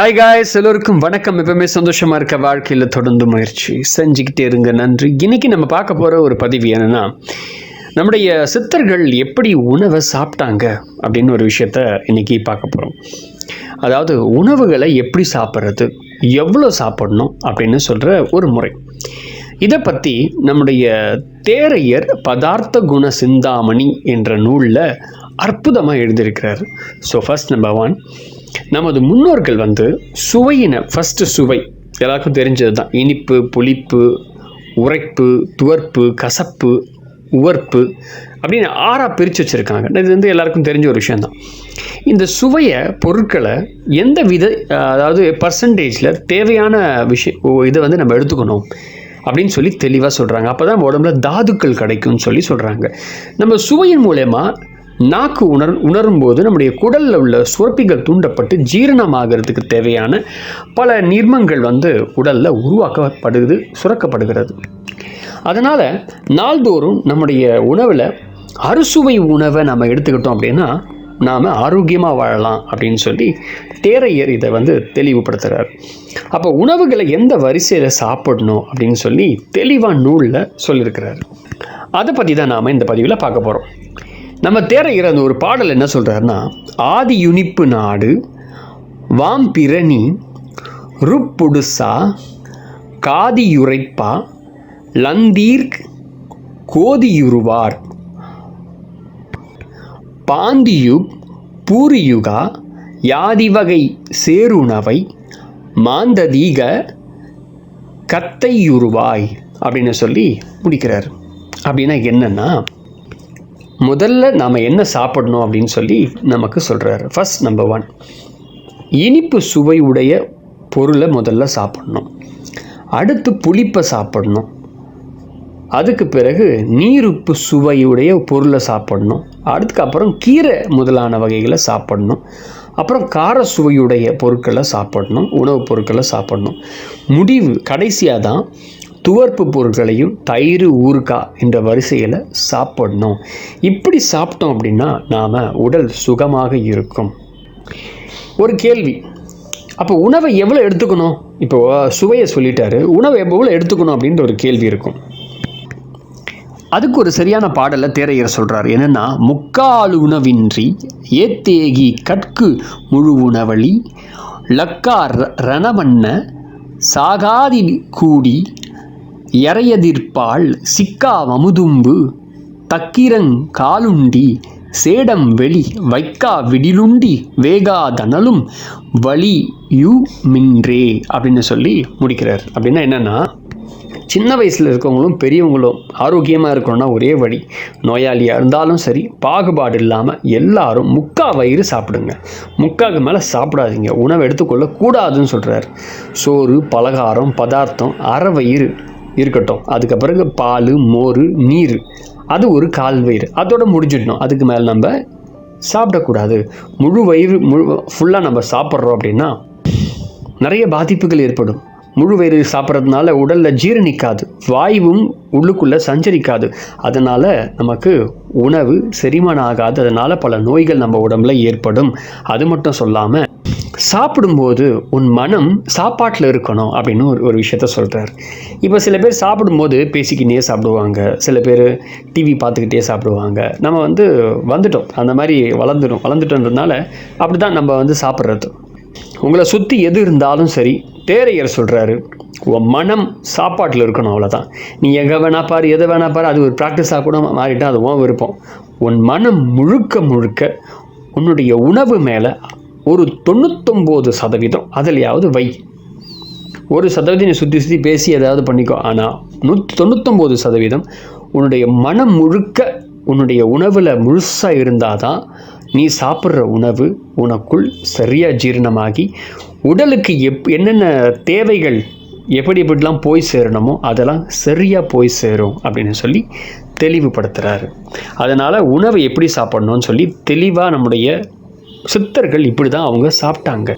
Hi guys எல்லோருக்கும் வணக்கம். எப்பவுமே சந்தோஷமா இருக்க வாழ்க்கையில் தொடர்ந்து முயற்சி. செஞ்சுக்கிட்டே இருங்க நன்றி. இன்னைக்கு நம்ம பார்க்க போகிற ஒரு பதிவு என்னன்னா நம்முடைய சித்தர்கள் எப்படி உணவை சாப்பிட்டாங்க அப்படின்னு ஒரு விஷயத்த இன்னைக்கு பார்க்க போகிறோம் அதாவது உணவுகளை எப்படி சாப்பிட்றது எவ்வளோ சாப்பிடணும் அப்படின்னு சொல்கிற ஒரு முறை. இதை பற்றி நம்முடைய தேரையர் பதார்த்த குண சிந்தாமணி என்ற நூலில் அற்புதமாக எழுதியிருக்கிறார். ஸோ ஃபர்ஸ்ட் நம்பர் ஒன் நமது முன்னோர்கள் வந்து சுவையின ஃபஸ்ட்டு சுவை. எல்லாருக்கும் தெரிஞ்சது தான் இனிப்பு புளிப்பு உரைப்பு துவர்ப்பு கசப்பு உவர்ப்பு அப்படின்னு ஆறாக பிரித்து வச்சுருக்காங்க. இது வந்து எல்லாருக்கும் தெரிஞ்ச ஒரு விஷயந்தான் இந்த சுவையை பொருட்களை எந்த வித அதாவது பர்சன்டேஜில் தேவையான விஷயம் இதை வந்து நம்ம எடுத்துக்கணும் அப்படின்னு சொல்லி தெளிவாக சொல்கிறாங்க அப்போ தான் உடம்புல தாதுக்கள் கிடைக்கும்னு சொல்லி சொல்கிறாங்க நம்ம சுவையின் மூலயமா நாக்கு உணர் உணரும் போது நம்முடைய குடலில் உள்ள சுரப்பிகள் தூண்டப்பட்டு ஜீரணமாகிறதுக்கு தேவையான பல நிர்மங்கள் வந்து உடலில் உருவாக்கப்படுது சுரக்கப்படுகிறது. அதனால் நாள்தோறும் நம்முடைய உணவில் அறுசுவை உணவை நம்ம எடுத்துக்கிட்டோம் அப்படின்னா நாம் ஆரோக்கியமாக வாழலாம் அப்படின்னு சொல்லி தேரையர் இதை வந்து தெளிவுபடுத்துகிறார் அப்போ உணவுகளை எந்த வரிசையில் சாப்பிடணும் அப்படின்னு சொல்லி தெளிவாக நூலில் சொல்லியிருக்கிறார் அதை பற்றி தான் நாம் இந்த பதிவில் பார்க்க போகிறோம் நம்ம தேரையர் அந்த ஒரு பாடல் என்ன சொல்கிறாருன்னா ஆதி யுனிப்பு நாடு வாம்பிரணி ருப்புடுசா காதியுரைப்பா லந்தீர் கோதியுருவார் பாந்தியுக் பூரியுகா யாதிவகை சேருணவை மாந்ததீக கத்தையுருவாய் அப்படின்னு சொல்லி முடிக்கிறார். அப்படின்னா என்னென்னா முதல்ல நாம் என்ன சாப்பிடணும் அப்படின்னு சொல்லி நமக்கு சொல்கிறாரு ஃபர்ஸ்ட் நம்பர் ஒன் இனிப்பு சுவை உடைய பொருளை முதல்ல சாப்பிடணும். அடுத்து புளிப்பை சாப்பிடணும். அதுக்கு பிறகு நீருப்பு சுவையுடைய பொருளை சாப்பிடணும். அதுக்கப்புறம் கீரை முதலான வகைகளை சாப்பிடணும். அப்புறம் கார சுவையுடைய பொருட்களை சாப்பிடணும். உணவுப் பொருட்களை சாப்பிடணும். முடிவு கடைசியாக தான் துவர்ப்பு பொருட்களையும் தயிர் ஊறுகாய் என்ற வரிசையில் சாப்பிடணும். இப்படி சாப்பிட்டோம் அப்படின்னா நாம் உடல் சுகமாக இருக்கும். ஒரு கேள்வி. அப்போ உணவை எவ்வளோ எடுத்துக்கணும்? இப்போ சுவையை சொல்லிட்டாரு. உணவை எவ்வளோ எடுத்துக்கணும் அப்படின்ற ஒரு கேள்வி இருக்கும். அதுக்கு ஒரு சரியான பாடலை தேரையர் சொல்கிறார் என்னென்னா முக்கால் உணவின்றி ஏத்தேகி கற்கு முழு உணவழி லக்கார் ரணவண்ண சாகாதி கூடி எறையதிர்ப்பால் சிக்கா வமுதும்பு தக்கிரங் காலுண்டி சேடம் வெளி வைக்கா விடிலுண்டி வேகா தனலும் வலி யு மின்றே அப்படின்னு சொல்லி முடிக்கிறார். அப்படின்னா என்னென்னா சின்ன வயசில் இருக்கவங்களும் பெரியவங்களும் ஆரோக்கியமாக இருக்கணும்னா ஒரே வழி நோயாளியாக இருந்தாலும் சரி பாகுபாடு இல்லாமல் எல்லாரும் முக்கா வயிறு சாப்பிடுங்க. முக்காவுக்கு மேலே சாப்பிடாதீங்க. உணவு எடுத்துக்கொள்ளக்கூடாதுன்னு சொல்கிறார் சோறு பலகாரம் பதார்த்தம் அரை வயிறு இருக்கட்டும். அதுக்கு பிறகு பால் மோர் நீர். அது ஒரு கால் வயிறு. அதோட முடிஞ்சிடணும். அதுக்கு மேலே நம்ம சாப்பிடக்கூடாது. முழு வயிறு முழு ஃபுல்லாக நம்ம சாப்பிட்றோம் அப்படின்னா நிறைய பாதிப்புகள் ஏற்படும். முழு வயிறு சாப்பிட்றதுனால உடலில் ஜீரணிக்காது. வாயுவும் உள்ளுக்குள்ளே சஞ்சரிக்காது. அதனால் நமக்கு உணவு செரிமானம் ஆகாது. அதனால் பல நோய்கள் நம்ம உடம்புல ஏற்படும். அது மட்டும் சொல்லாமல் சாப்பிடும்போது உன் மனம் சாப்பாட்டில் இருக்கணும் அப்படின்னு ஒரு ஒரு விஷயத்த சொல்கிறார் இப்போ சில பேர் சாப்பிடும்போது பேசிக்கிட்டே சாப்பிடுவாங்க. சில பேர் டிவி பார்த்துக்கிட்டே சாப்பிடுவாங்க. நம்ம வந்து வந்துட்டோம். அந்த மாதிரி வளர்ந்துடும் வளர்ந்துட்டோன்றதுனால அப்படி தான் நம்ம வந்து சாப்பிட்றது. உங்களை சுற்றி எது இருந்தாலும் சரி தேரையர் சொல்கிறாரு உன் மனம் சாப்பாட்டில் இருக்கணும் அவ்வளோதான் நீ எங்கே வேணா பாரு எதை வேணா பாரு அது ஒரு ப்ராக்டிஸாக கூட மாறிட்டால் அது உன் விருப்பம். உன் மனம் முழுக்க முழுக்க உன்னுடைய உணவு மேலே ஒரு தொண்ணூத்தொம்பது சதவீதம் அதிலையாவது வை. ஒரு சதவீதம் நீ சுற்றி சுற்றி பேசி ஏதாவது பண்ணிக்கோ. ஆனால் நூற்றி தொண்ணூத்தொம்பது சதவீதம் உன்னுடைய மனம் முழுக்க உன்னுடைய உணவில் முழுசாக இருந்தால் தான் நீ சாப்பிட்ற உணவு உனக்குள் சரியாக ஜீரணமாகி உடலுக்கு எப் என்னென்ன தேவைகள் எப்படி எப்படிலாம் போய் சேரணுமோ அதெல்லாம் சரியாக போய் சேரும் அப்படின்னு சொல்லி தெளிவுபடுத்துகிறாரு அதனால் உணவை எப்படி சாப்பிடணும்னு சொல்லி தெளிவாக நம்முடைய சித்தர்கள் இப்படி தான் அவங்க சாப்பிட்டாங்க.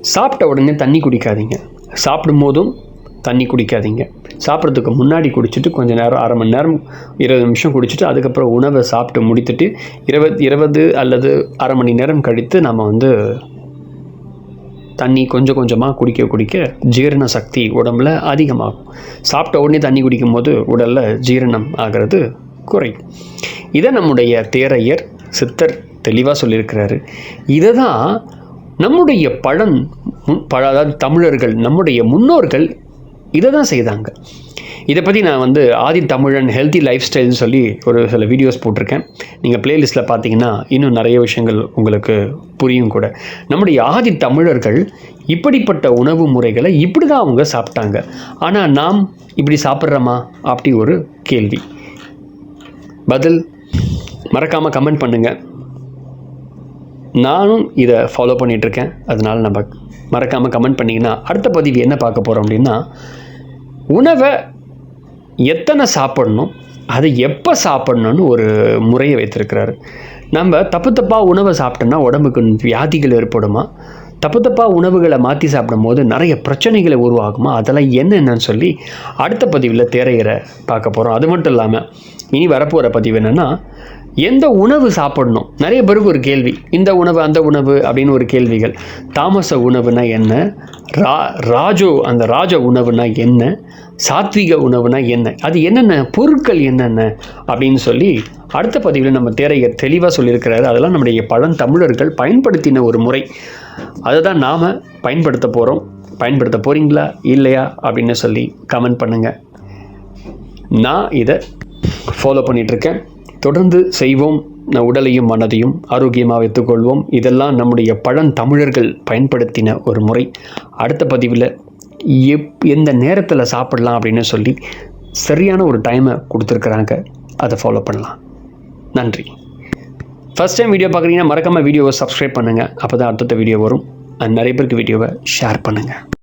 சாப்பிட்ட உடனே தண்ணி குடிக்காதீங்க. சாப்பிடும் போதும் தண்ணி குடிக்காதீங்க. சாப்பிட்றதுக்கு முன்னாடி குடிச்சிட்டு கொஞ்சம் நேரம் அரை மணி நேரம் இருபது நிமிஷம் குடிச்சிட்டு அதுக்கப்புறம் உணவை சாப்பிட்டு முடித்துட்டு இருபது இருபது அல்லது அரை மணி நேரம் கழித்து நம்ம வந்து தண்ணி கொஞ்சம் கொஞ்சமாக குடிக்க குடிக்க ஜீரண சக்தி உடம்புல அதிகமாகும். சாப்பிட்ட உடனே தண்ணி குடிக்கும் போது உடலில் ஜீரணம் ஆகிறது குறையும். இதை நம்முடைய தேரையர் சித்தர் தெளிவாக சொல்லியிருக்கிறாரு. இதை தான் நம்முடைய பழன் பழ அதாவது தமிழர்கள் நம்முடைய முன்னோர்கள் இதை தான் செய்தாங்க. இதை பற்றி நான் வந்து ஆதி தமிழன் ஹெல்த்தி லைஃப் ஸ்டைல்னு சொல்லி ஒரு சில வீடியோஸ் போட்டிருக்கேன். நீங்கள் பிளேலிஸ்ட்டில் பார்த்தீங்கன்னா இன்னும் நிறைய விஷயங்கள் உங்களுக்கு புரியும் கூட. நம்முடைய ஆதி தமிழர்கள் இப்படிப்பட்ட உணவு முறைகளை இப்படி தான் அவங்க சாப்பிட்டாங்க. ஆனால் நாம் இப்படி சாப்பிட்றோமா? அப்படி ஒரு கேள்வி. பதில் மறக்காமல் கமெண்ட் பண்ணுங்கள் நானும் இதை ஃபாலோ பண்ணிகிட்ருக்கேன் அதனால் நம்ம மறக்காமல் கமெண்ட் பண்ணிங்கன்னா அடுத்த பதிவு என்ன பார்க்க போகிறோம் அப்படின்னா உணவை எத்தனை சாப்பிடணும் அதை எப்போ சாப்பிடணும்னு ஒரு முறையை வைத்திருக்கிறாரு. நம்ம தப்பு தப்பாக உணவை சாப்பிட்டோம்னா உடம்புக்கு வியாதிகள் ஏற்படுமா? தப்பு தப்பாக உணவுகளை மாற்றி சாப்பிடும் போது நிறைய பிரச்சனைகளை உருவாகுமா? அதெல்லாம் என்னென்னு சொல்லி அடுத்த பதிவில் தேரையரை பார்க்க போகிறோம் அது மட்டும் இல்லாமல் இனி வரப்போகிற பதிவு என்னென்னா எந்த உணவு சாப்பிடணும்? நிறைய பேருக்கு ஒரு கேள்வி. இந்த உணவு அந்த உணவு அப்படின்னு ஒரு கேள்விகள். தாமச உணவுனா என்ன? ரா ராஜோ அந்த ராஜ உணவுனா என்ன? சாத்விக உணவுனா என்ன? அது என்னென்ன? பொருட்கள் என்னென்ன? அப்படின்னு சொல்லி அடுத்த பதிவில் நம்ம தேரையர் தெளிவாக சொல்லியிருக்கிறாரு. அதெல்லாம் நம்முடைய பழந்தமிழர்கள் பயன்படுத்தின ஒரு முறை. அதை தான் நாம் பயன்படுத்த போகிறோம் பயன்படுத்த போகிறீங்களா இல்லையா? அப்படின்னு சொல்லி கமெண்ட் பண்ணுங்கள் நான் இதை ஃபாலோ பண்ணிகிட்ருக்கேன் தொடர்ந்து செய்வோம். நம் உடலையும் மனதையும் ஆரோக்கியமாக வைத்துக்கொள்வோம். இதெல்லாம் நம்முடைய பழந்தமிழர்கள் பயன்படுத்தின ஒரு முறை. அடுத்த பதிவில் எப் எந்த நேரத்தில் சாப்பிடலாம் அப்படின்னு சொல்லி சரியான ஒரு டைமை கொடுத்துருக்குறாங்க. அதை ஃபாலோ பண்ணலாம். நன்றி. ஃபஸ்ட் டைம் வீடியோ பார்க்குறீங்கன்னா மறக்காமல் வீடியோவை சப்ஸ்கிரைப் பண்ணுங்கள் அப்போ தான் அடுத்தடுத்த வீடியோ வரும். அண்ட் நிறைய பேருக்கு வீடியோவை ஷேர் பண்ணுங்கள்